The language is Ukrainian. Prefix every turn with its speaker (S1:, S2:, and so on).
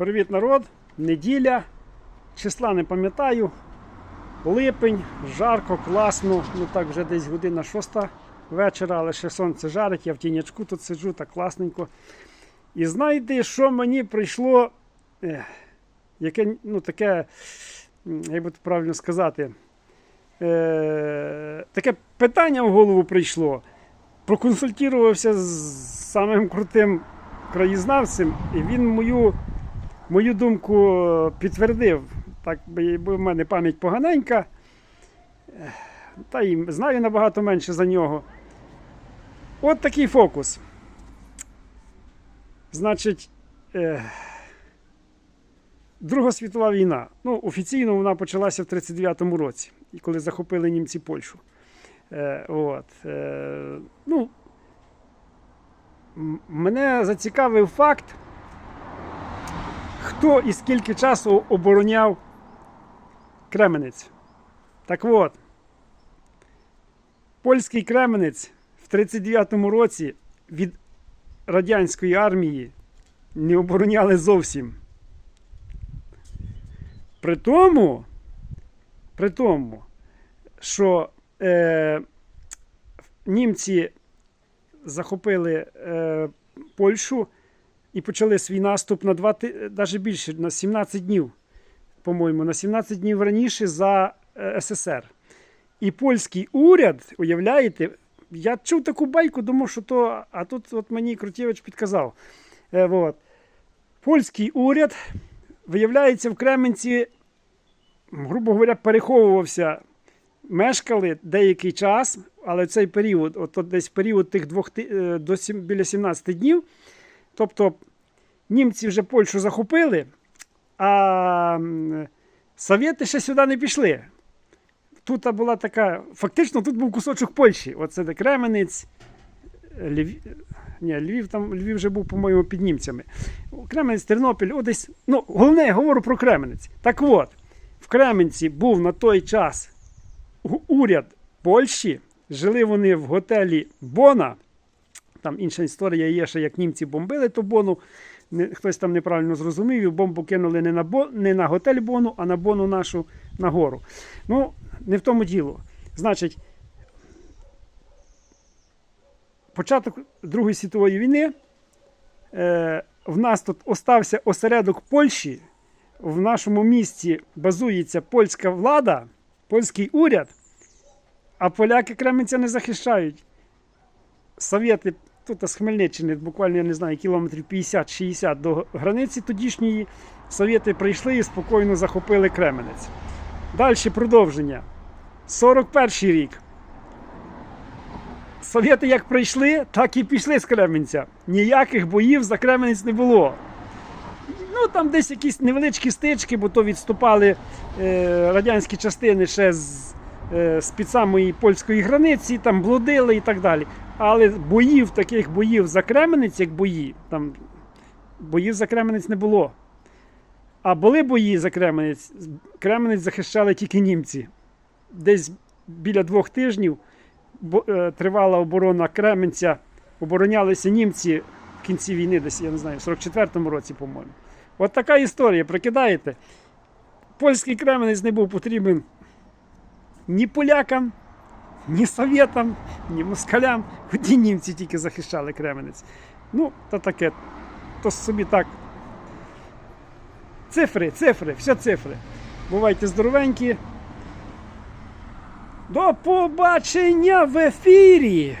S1: Привіт, народ! Неділя. Числа не пам'ятаю. Липень, жарко, класно. Ну так вже десь година шоста вечора, але ще сонце жарить, я в тінячку тут сиджу, так класненько. І знаєте, що мені прийшло, е, яке, ну, таке, як би правильно сказати, е, таке питання в голову прийшло. Проконсультувався з самим крутим краєзнавцем, і він мою, мою думку підтвердив. Так бо в мене пам'ять поганенька, та й знаю набагато менше за нього. От такий фокус. Значить, е, Друга світова війна. Ну, офіційно вона почалася в 39-му році, коли захопили німці Польщу. Е, от, е, ну, мене зацікавив факт, хто і скільки часу обороняв Кременець. Так от, польський Кременець в 39-му році від радянської армії не обороняли зовсім. При тому, при тому, що е, німці захопили е, Польщу і почали свій наступ на два навіть більше, на 17 днів, по-моєму, на 17 днів раніше за е, СССР. І польський уряд, уявляєте, я чув таку байку, думав, що то, а тут от мені Крутєвич підказав. Е, от. Польський уряд, виявляється, в Кременці, грубо говоря, переховувався мешкали деякий час, але цей період, от, от десь період тих двох е, до сім, біля 17 днів. Тобто німці вже Польщу захопили, а совєти ще сюди не пішли. Тут була така, фактично, тут був кусочок Польщі. Оце де Кременець, Львів. Ні, Львів там Львів вже був, по-моєму, під німцями. Кременець, Тернопіль, о, десь. Ну, головне, я говорю про Кременець. Так от, в Кременці був на той час уряд Польщі. Жили вони в готелі Бона. Там інша історія є, що як німці бомбили ту Бону. Не, хтось там неправильно зрозумів, і бомбу кинули не на, Бо, не на готель Бону, а на Бону нашу на гору. Ну, не в тому діло. Значить, початок Другої світової війни. Е, в нас тут остався осередок Польщі. В нашому місті базується польська влада, польський уряд, а поляки Кременця не захищають. Совєти тут з Хмельниччини, буквально я не знаю, кілометрів 50-60 до границі тодішньої. Совєти прийшли і спокійно захопили Кременець. Далі продовження. 41 рік. Совєти як прийшли, так і пішли з Кременця. Ніяких боїв за Кременець не було. Ну, там десь якісь невеличкі стички, бо то відступали е, радянські частини ще з, е, з під самої польської границі, там блудили і так далі. Але боїв, таких боїв за Кременець, як бої, там боїв за Кременець не було. А були бої за Кременець, Кременець захищали тільки німці. Десь біля двох тижнів е, тривала оборона Кременця, оборонялися німці в кінці війни, десь, я не знаю, в 44-му році, по-моєму. От така історія, прикидаєте? Польський Кременець не був потрібен ні полякам, ні совєтам, ні москалям. Одні німці тільки захищали Кременець. Ну, то таке. То собі так. Цифри, цифри, все цифри. Бувайте здоровенькі. До побачення в ефірі!